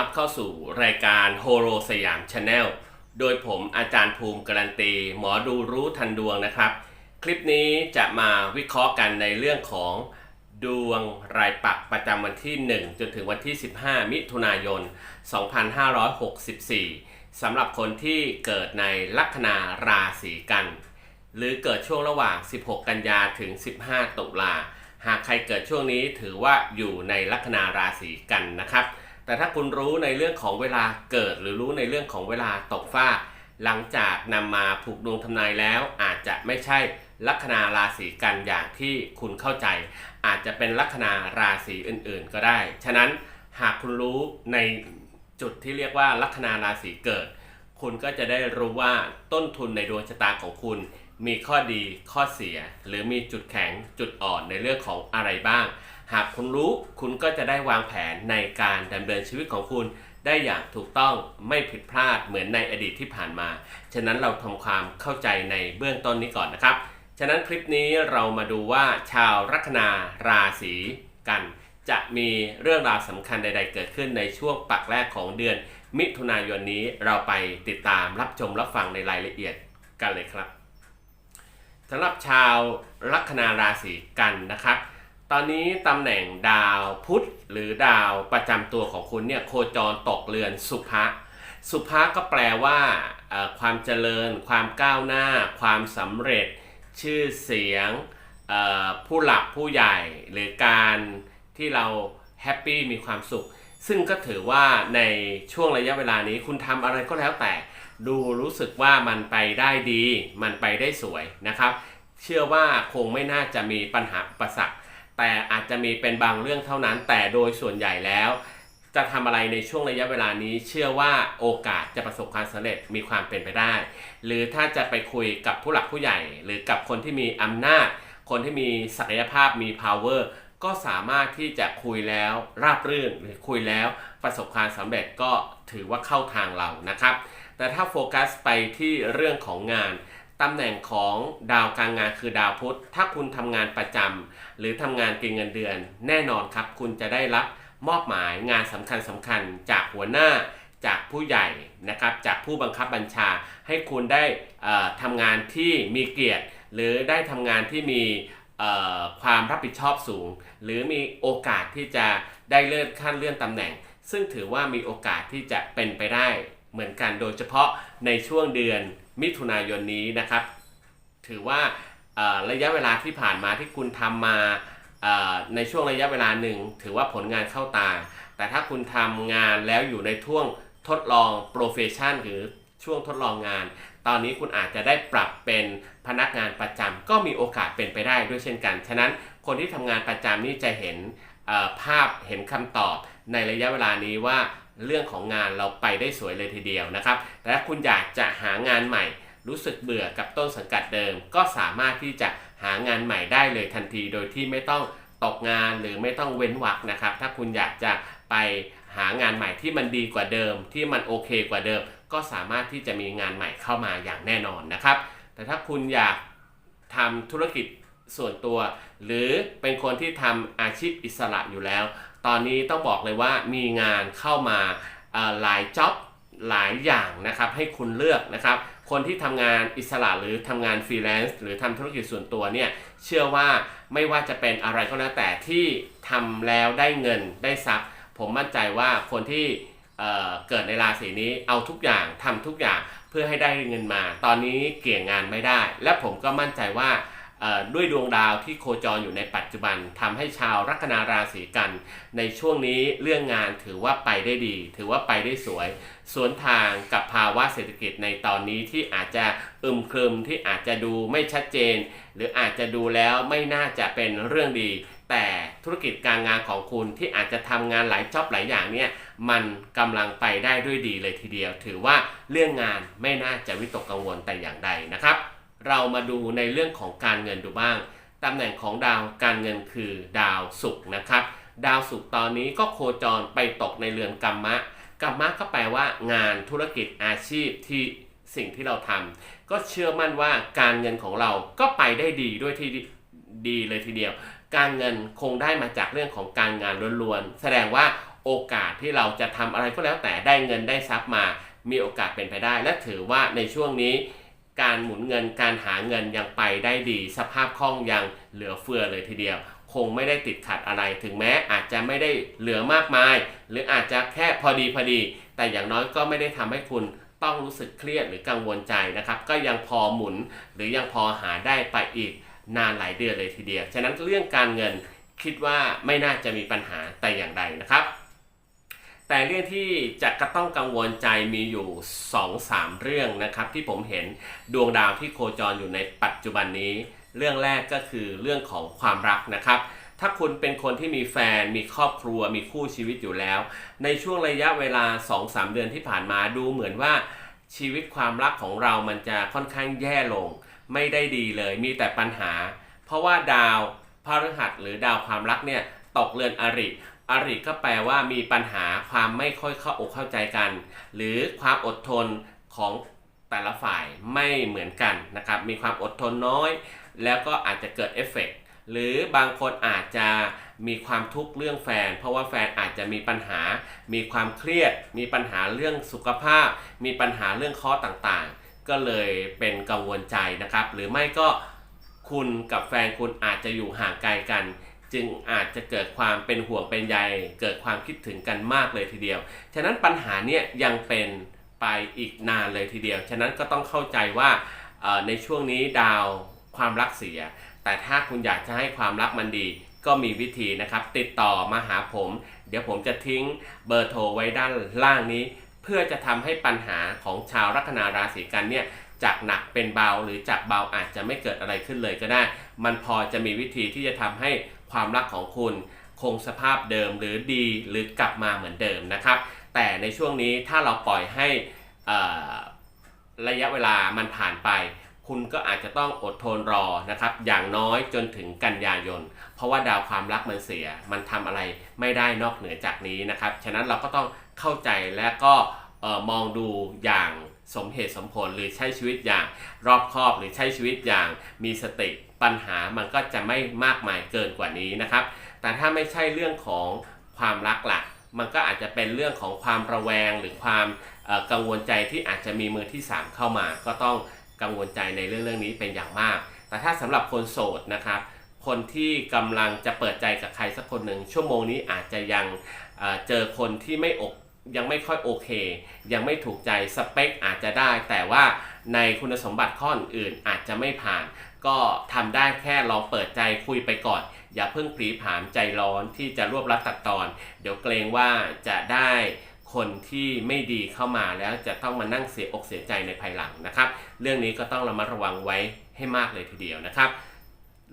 รับเข้าสู่รายการโฮโ o สยามชาแนลโดยผมอาจารย์ภูมิการันตี หมอดูรู้ทันดวงนะครับ คลิปนี้จะมาวิเคราะห์กันในเรื่องของดวงรายปักประจำวันที่ 1 จนถึงวันที่ 15 มิถุนายน 2564สำหรับคนที่เกิดในลัคนาราศีกัน หรือเกิดช่วงระหว่าง 16 กันยาถึง 15 ตุลาหากใครเกิดช่วงนี้ถือว่าอยู่ในลัคนาราศีกันนะครับ แต่ถ้าคุณรู้ในเรื่องของเวลาเกิด หรือรู้ในเรื่องของเวลาตกฟ้า หลังจากนำมาผูกดวงทำนายแล้ว อาจจะไม่ใช่ลัคนาราศีกันอย่างที่คุณเข้าใจ อาจจะเป็นลัคนาราศีอื่นๆ ก็ได้ ฉะนั้นหากคุณรู้ในจุดที่เรียกว่าลัคนาราศีเกิด คุณก็จะได้รู้ว่าต้นทุนในดวงชะตาของคุณ มีข้อดีข้อเสีย หรือมีจุดแข็งจุดอ่อนในเรื่องของอะไรบ้าง หากคุณรู้คุณก็จะได้วางแผนในการดำเนินชีวิตของคุณ ได้อย่างถูกต้องไม่ผิดพลาดเหมือนในอดีตที่ผ่านมา ฉะนั้นเราทำความเข้าใจในเบื้องต้นนี้ก่อนนะครับ ฉะนั้นคลิปนี้เรามาดูว่าชาวลัคนาราศีกัน จะมีเรื่องราวสำคัญใด ๆ เกิดขึ้นในช่วงปักแรกของเดือน มิถุนายนนี้เราไปติดตามรับชมรับฟังในรายละเอียดกันเลยครับสำหรับชาวลัคนาราศีกันนะครับ ตอนนี้ตำแหน่งดาวพุธหรือดาวประจำตัวของคุณเนี่ยโคจรตกเรือนสุภะสุภะก็แปลว่าความเจริญ ความก้าวหน้า ความสำเร็จ ชื่อเสียงผู้หลักผู้ใหญ่ หรือการที่เราแฮปปี้มีความสุข ซึ่งก็ถือว่าในช่วงระยะเวลานี้คุณทำอะไรก็แล้วแต่ ดูรู้สึกว่ามันไปได้ดี มันไปได้สวยนะครับ เชื่อว่าคงไม่น่าจะมีปัญหาอุปสรรค แต่อาจจะมีเป็นบางเรื่องเท่านั้น แต่โดยส่วนใหญ่แล้ว จะทำอะไรในช่วงระยะเวลานี้ เชื่อว่าโอกาสจะประสบความสำเร็จมีความเป็นไปได้ หรือถ้าจะไปคุยกับผู้หลักผู้ใหญ่ หรือกับคนที่มีอำนาจ คนที่มีศักยภาพมี power ก็สามารถที่จะคุยแล้วราบรื่นหรือคุยแล้วประสบความสำเร็จก็ถือว่าเข้าทางเรานะครับ แต่ถ้าโฟกัสไปที่เรื่องของงาน ตำแหน่งของดาวการงานคือดาวพุธ ถ้าคุณทำงานประจำหรือทำงานเกินเงินเดือน แน่นอนครับ คุณจะได้รับมอบหมายงานสำคัญสำคัญๆจากหัวหน้าจากผู้ใหญ่นะครับจากผู้บังคับบัญชา ให้คุณได้ทำงานที่มีเกียรติ หรือได้ทำงานที่มีความรับผิดชอบสูง หรือมีโอกาสที่จะได้เลื่อนขั้นเลื่อนตำแหน่ง ซึ่งถือว่ามีโอกาสที่จะเป็นไปได้เหมือนกันโดยเฉพาะในช่วงเดือน มิถุนายนนี้นะครับ ถือว่าระยะเวลาที่ผ่านมาที่คุณทำมาในช่วงระยะเวลาหนึ่ง ถือว่าผลงานเข้าตา แต่ถ้าคุณทำงานแล้วอยู่ในช่วงทดลองโปรเฟชชั่นหรือช่วงทดลองงาน ตอนนี้คุณอาจจะได้ปรับเป็นพนักงานประจำก็มีโอกาสเป็นไปได้ด้วยเช่นกัน ฉะนั้นคนที่ทำงานประจำนี่จะเห็นภาพเห็นคำตอบในระยะเวลานี้ว่า เรื่องของงานเราไปได้สวยเลยทีเดียวนะครับแต่ถ้าคุณอยากจะหางานใหม่ รู้สึกเบื่อกับต้นสังกัดเดิม ก็สามารถที่จะหางานใหม่ได้เลยทันทีโดยที่ไม่ต้องตกงานหรือไม่ต้องเว้นวรรคนะครับ ถ้าคุณอยากจะไปหางานใหม่ที่มันดีกว่าเดิม ที่มันโอเคกว่าเดิม ก็สามารถที่จะมีงานใหม่เข้ามาอย่างแน่นอนนะครับ แต่ถ้าคุณอยากทำธุรกิจส่วนตัว หรือเป็นคนที่ทำอาชีพอิสระอยู่แล้ว ตอนนี้ต้องบอกเลยว่ามีงานเข้ามาหลายจ็อบหลายอย่างนะครับให้คุณเลือกนะครับ คนที่ทำงานอิสระหรือทำงานฟรีแลนซ์หรือทำธุรกิจส่วนตัวเนี่ยเชื่อว่าไม่ว่าจะเป็นอะไรก็แล้วแต่ที่ทำแล้วได้เงินได้ทรัพย์ ผมมั่นใจว่าคนที่เเกิดในราศีนี้เอาทุกอย่างทำทุกอย่างเพื่อให้ได้เงินมา ตอนนี้เกี่ยงงานไม่ได้ และผมก็มั่นใจว่า ด้วยดวงดาวที่โคจรอยู่ในปัจจุบันทำให้ชาวลัคนาราศีกัน ในช่วงนี้เรื่องงานถือว่าไปได้ดี ถือว่าไปได้สวย สวนทางกับภาวะเศรษฐกิจในตอนนี้ที่อาจจะอึมครึมที่อาจจะดูไม่ชัดเจน หรืออาจจะดูแล้วไม่น่าจะเป็นเรื่องดี แต่ธุรกิจการงานของคุณที่อาจจะทำงานหลายจ็อบหลายอย่างเนี่ยมันกำลังไปได้ด้วยดีเลยทีเดียว ถือว่าเรื่องงานไม่น่าจะวิตกกังวลแต่อย่างใดนะครับ เรามาดูในเรื่องของการเงินดูบ้างตำแหน่งของดาวการเงินคือดาวศุกร์นะครับ ดาวศุกร์ตอนนี้ก็โคจรไปตกในเรือนกรรมะกรรมะก็แปลว่างานธุรกิจอาชีพที่สิ่งที่เราทำก็เชื่อมั่นว่าการเงินของเราก็ไปได้ดีด้วยที่ดีดีเลยทีเดียว การเงินคงได้มาจากเรื่องของการงานล้วนๆแสดงว่าโอกาสที่เราจะทำอะไรก็แล้วแต่ได้เงินได้ทรัพย์มา มีโอกาสเป็นไปได้ และถือว่าในช่วงนี้ การหมุนเงินการหาเงินยังไปได้ดี สภาพคล่องยังเหลือเฟือเลยทีเดียว คงไม่ได้ติดขัดอะไรถึงแม้อาจจะไม่ได้เหลือมากมาย หรืออาจจะแค่พอดีพอดี แต่อย่างน้อยก็ไม่ได้ทำให้คุณต้องรู้สึกเครียดหรือกังวลใจนะครับ ก็ยังพอหมุนหรือยังพอหาได้ไปอีกนานหลายเดือนเลยทีเดียว ฉะนั้นเรื่องการเงินคิดว่าไม่น่าจะมีปัญหาแต่อย่างใดนะครับ แต่เรื่องที่จะกระต้องกังวลใจมีอยู่ 2-3 เรื่องนะครับ ที่ผมเห็นดวงดาวที่โคจรอยู่ในปัจจุบันนี้ เรื่องแรกก็คือเรื่องของความรักนะครับ ถ้าคุณเป็นคนที่มีแฟน มีครอบครัว มีคู่ชีวิตอยู่แล้ว ในช่วงระยะเวลา 2-3 เดือนที่ผ่านมาดูเหมือนว่าชีวิตความรักของเรามันจะค่อนข้างแย่ลง ไม่ได้ดีเลยมีแต่ปัญหา เพราะว่าดาวพฤหัสหรือดาวความรักเนี่ยตกเรือนอริ อริก็แปลว่ามีปัญหาความไม่ค่อยเข้าอกเข้าใจกัน หรือความอดทนของแต่ละฝ่ายไม่เหมือนกันนะครับ มีความอดทนน้อย แล้วก็อาจจะเกิดเอฟเฟกต์หรือบางคนอาจจะมีความทุกข์เรื่องแฟน เพราะว่าแฟนอาจจะมีปัญหา มีความเครียด มีปัญหาเรื่องสุขภาพ มีปัญหาเรื่องข้อต่างๆ ก็เลยเป็นกังวลใจนะครับ หรือไม่ก็คุณกับแฟนคุณอาจจะอยู่ห่างไกลกัน จึงอาจจะเกิดความเป็นห่วงเป็นใยเกิดความคิดถึงกันมากเลยทีเดียว ฉะนั้นปัญหาเนี่ยยังเป็นไปอีกนานเลยทีเดียว ฉะนั้นก็ต้องเข้าใจว่าในช่วงนี้ดาวความรักเสีย แต่ถ้าคุณอยากจะให้ความรักมันดี ก็มีวิธีนะครับ ติดต่อมาหาผม เดี๋ยวผมจะทิ้งเบอร์โทรไว้ด้านล่างนี้ เพื่อจะทำให้ปัญหาของชาวลัคนาราศีกันเนี่ยจากหนักเป็นเบาหรือจากเบาอาจจะไม่เกิดอะไรขึ้นเลยก็ได้ มันพอจะมีวิธีที่จะทำให้ ความรักของคุณคงสภาพเดิมหรือดีหรือกลับมาเหมือนเดิมนะครับ แต่ในช่วงนี้ถ้าเราปล่อยให้ระยะเวลามันผ่านไป คุณก็อาจจะต้องอดทนรอนะครับอย่างน้อยจนถึงกันยายน เพราะว่าดาวความรักมันเสีย มันทำอะไรไม่ได้นอกเหนือจากนี้นะครับ ฉะนั้นเราก็ต้องเข้าใจและก็มองดูอย่าง สมเหตุสมผลหรือใช้ชีวิตอย่างรอบคอบหรือใช้ชีวิตอย่างมีสติปัญหามันก็จะไม่มากมายเกินกว่านี้นะครับ แต่ถ้าไม่ใช่เรื่องของความรักหลักมันก็อาจจะเป็นเรื่องของความระแวงหรือความกังวลใจที่อาจจะมีมือที่ 3 เข้ามา ก็ต้องกังวลใจในเรื่องเรื่องนี้เป็นอย่างมาก แต่ถ้าสำหรับคนโสดนะครับคนที่กำลังจะเปิดใจกับใครสักคนหนึ่งชั่วโมงนี้อาจจะยังเอ่อเจอคนที่ไม่อก ยังไม่ค่อยโอเค ยังไม่ถูกใจสเปคอาจจะได้ แต่ว่าในคุณสมบัติข้ออื่นอาจจะไม่ผ่าน ก็ทำได้แค่ลองเปิดใจคุยไปก่อน อย่าเพิ่งผลีผามใจร้อนที่จะรวบรัดตัดตอน เดี๋ยวเกรงว่าจะได้คนที่ไม่ดีเข้ามาแล้วจะต้องมานั่งเสียอกเสียใจในภายหลังนะครับ เรื่องนี้ก็ต้องระมัดระวังไว้ให้มากเลยทีเดียวนะครับ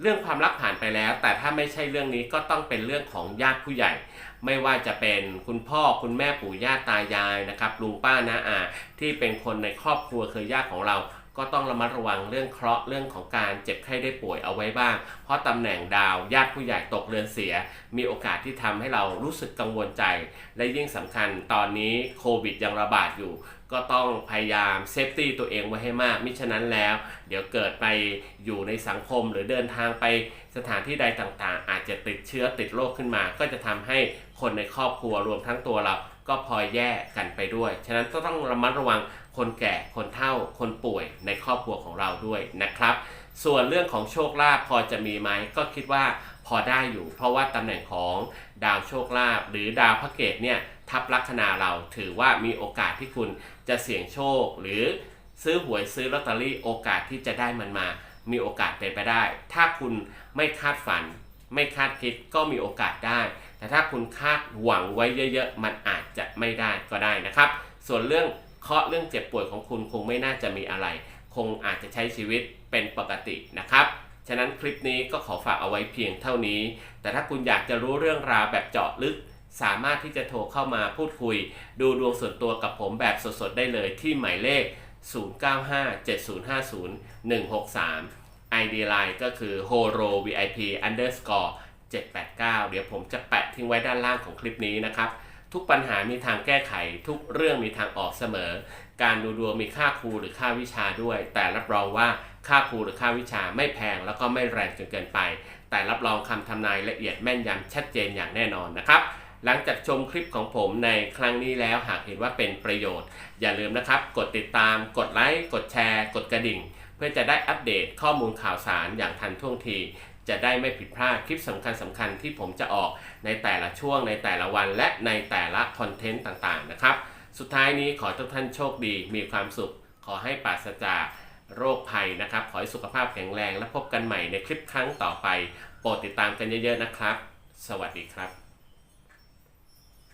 เรื่องความรักผ่านไปแล้ว แต่ถ้าไม่ใช่เรื่องนี้ก็ต้องเป็นเรื่องของญาติผู้ใหญ่ ไม่ว่าจะเป็นคุณพ่อคุณแม่ปู่ย่าตายายนะครับลุงป้าน้าอาที่เป็นคนในครอบครัวเครือญาติของเรา ก็ต้องระมัดระวังเรื่องเคราะห์เรื่องของการเจ็บไข้ได้ป่วยเอาไว้บ้าง เพราะตำแหน่งดาวญาติผู้ใหญ่ตกเรือนเสีย มีโอกาสที่ทำให้เรารู้สึกกังวลใจ และยิ่งสำคัญตอนนี้โควิดยังระบาดอยู่ ก็ต้องพยายามเซฟตี้ตัวเองไว้ให้มาก มิฉะนั้นแล้ว เดี๋ยวเกิดไปอยู่ในสังคมหรือเดินทางไปสถานที่ใดต่างๆ อาจจะติดเชื้อติดโรคขึ้นมา ก็จะทำให้คนในครอบครัวรวมทั้งตัวเราก็พลอยแย่กันไปด้วย ฉะนั้นก็ต้องระมัดระวัง คนแก่คนเฒ่าคนป่วยในครอบครัวของเราด้วยนะครับ ส่วนเรื่องของโชคลาภพอจะมีไหมก็คิดว่าพอได้อยู่ เพราะว่าตำแหน่งของดาวโชคลาภหรือดาวพระเกตเนี่ยทับลัคนาเราถือว่ามีโอกาสที่คุณจะเสี่ยงโชค หรือซื้อหวยซื้อลอตเตอรี่โอกาสที่จะได้มันมา มีโอกาสเป็นไปได้ ถ้าคุณไม่คาดฝัน ไม่คาดคิดก็มีโอกาสได้ แต่ถ้าคุณคาดหวังไว้เยอะๆ มันอาจจะไม่ได้ก็ได้นะครับ ส่วนเรื่อง เคราะห์เรื่องเจ็บป่วยของคุณคงไม่น่าจะมีอะไร คงอาจจะใช้ชีวิตเป็นปกตินะครับ ฉะนั้นคลิปนี้ก็ขอฝากเอาไว้เพียงเท่านี้ แต่ถ้าคุณอยากจะรู้เรื่องราวแบบเจาะลึก สามารถที่จะโทรเข้ามาพูดคุย ดูดวงส่วนตัวกับผมแบบสดๆได้เลยที่หมายเลข 0957050163 ID Line ก็คือ horo vip underscore 789 เดี๋ยวผมจะแปะทิ้งไว้ด้านล่างของคลิปนี้นะครับ ทุกปัญหามีทางแก้ไข ทุกเรื่องมีทางออกเสมอ การดูดวงมีค่าครูหรือค่าวิชาด้วย แต่รับรองว่าค่าครูหรือค่าวิชาไม่แพงแล้วก็ไม่แรงจนเกินไป แต่รับรองคำทำนายละเอียดแม่นยำชัดเจนอย่างแน่นอนนะครับหลังจากชมคลิปของผมในครั้งนี้แล้วหากเห็นว่าเป็นประโยชน์ อย่าลืมนะครับ กดติดตาม กดไลค์ กดแชร์ กดกระดิ่ง เพื่อจะได้อัปเดตข้อมูลข่าวสารอย่างทันท่วงที จะได้ไม่ผิดพลาดคลิปสำคัญสำคัญที่ผมจะออกในแต่ละช่วงในแต่ละวันและในแต่ละคอนเทนต์ต่างๆนะครับ สุดท้ายนี้ขอให้ทุกท่านโชคดี มีความสุข ขอให้ปราศจากโรคภัยนะครับ ขอให้สุขภาพแข็งแรงและพบกันใหม่ในคลิปครั้งต่อไป โปรดติดตามกันเยอะๆนะครับ สวัสดีครับ